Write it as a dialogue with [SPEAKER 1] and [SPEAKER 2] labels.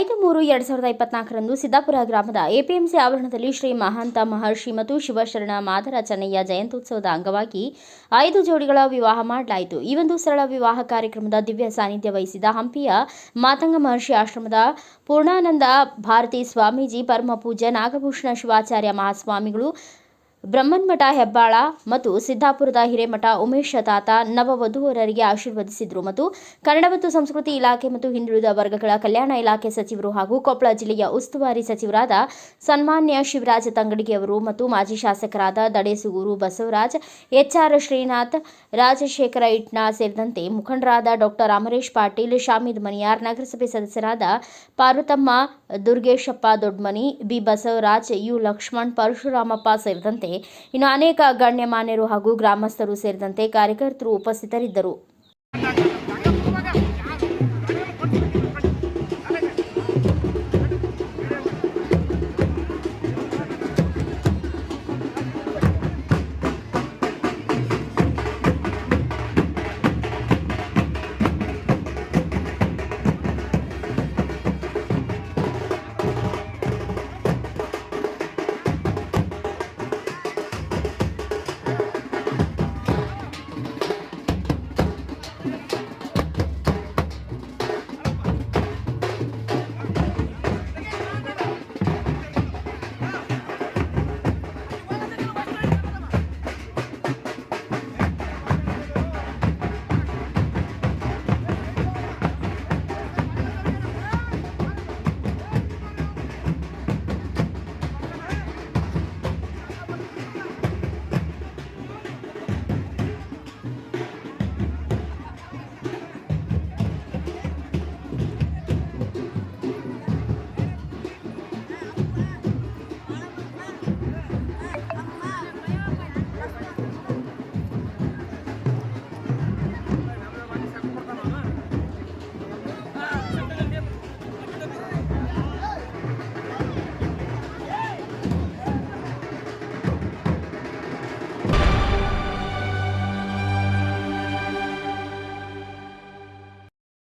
[SPEAKER 1] ಎರಡ್ ಸಾವಿರದ ಇಪ್ಪತ್ನಾಲ್ಕರಂದು ಸಿದ್ದಾಪುರ ಗ್ರಾಮದ ಎಪಿಎಂಸಿ ಆವರಣದಲ್ಲಿ ಶ್ರೀ ಮಹಾಂತ ಮಹರ್ಷಿ ಮತ್ತು ಶಿವಶರಣ ಮಾದರ ಜಯಂತ್ಯುತ್ಸವದ ಅಂಗವಾಗಿ ಐದು ಜೋಡಿಗಳ ವಿವಾಹ ಮಾಡಲಾಯಿತು. ಈ ಒಂದು ಸರಳ ವಿವಾಹ ಕಾರ್ಯಕ್ರಮದ ದಿವ್ಯ ಸಾನ್ನಿಧ್ಯ ವಹಿಸಿದ ಹಂಪಿಯ ಮಾತಂಗ ಮಹರ್ಷಿ ಆಶ್ರಮದ ಪೂರ್ಣಾನಂದ ಭಾರತಿ ಸ್ವಾಮೀಜಿ ಪರಮ ಪೂಜ್ಯ ನಾಗಭೂಷಣ ಶಿವಾಚಾರ್ಯ ಮಹಾಸ್ವಾಮಿಗಳು ಬ್ರಹ್ಮನ್ಮಠ ಹೆಬ್ಬಾಳ ಮತ್ತು ಸಿದ್ದಾಪುರದ ಹಿರೇಮಠ ಉಮೇಶ ತಾತ ನವವಧುವರರಿಗೆ ಆಶೀರ್ವದಿಸಿದರು ಮತ್ತು ಕನ್ನಡ ಮತ್ತು ಸಂಸ್ಕೃತಿ ಇಲಾಖೆ ಮತ್ತು ಹಿಂದುಳಿದ ವರ್ಗಗಳ ಕಲ್ಯಾಣ ಇಲಾಖೆ ಸಚಿವರು ಹಾಗೂ ಕೊಪ್ಪಳ ಜಿಲ್ಲೆಯ ಉಸ್ತುವಾರಿ ಸಚಿವರಾದ ಸನ್ಮಾನ್ಯ ಶಿವರಾಜ ತಂಗಡಿಗೆಯವರು ಅವರು ಮತ್ತು ಮಾಜಿ ಶಾಸಕರಾದ ದಡೇಸುಗೂರು ಬಸವರಾಜ್, ಎಚ್ಆರ್ ಶ್ರೀನಾಥ್, ರಾಜಶೇಖರ ಇಟ್ನಾ ಸೇರಿದಂತೆ ಮುಖಂಡರಾದ ಡಾಕ್ಟರ್ ಅಮರೇಶ್ ಪಾಟೀಲ್, ಶಾಮೀದ್ ಮನಿಯಾರ್, ನಗರಸಭೆ ಸದಸ್ಯರಾದ ಪಾರ್ವತಮ್ಮ ದುರ್ಗೇಶಪ್ಪ ದೊಡ್ಮನಿ, ಬಿ ಬಸವರಾಜ್, ಯು ಲಕ್ಷ್ಮಣ್, ಪರಶುರಾಮಪ್ಪ ಸೇರಿದಂತೆ ಇನ್ನು ಅನೇಕ ಗಣ್ಯಮಾನ್ಯರು ಹಾಗೂ ಗ್ರಾಮಸ್ಥರು ಸೇರಿದಂತೆ ಕಾರ್ಯಕರ್ತರು ಉಪಸ್ಥಿತರಿದ್ದರು.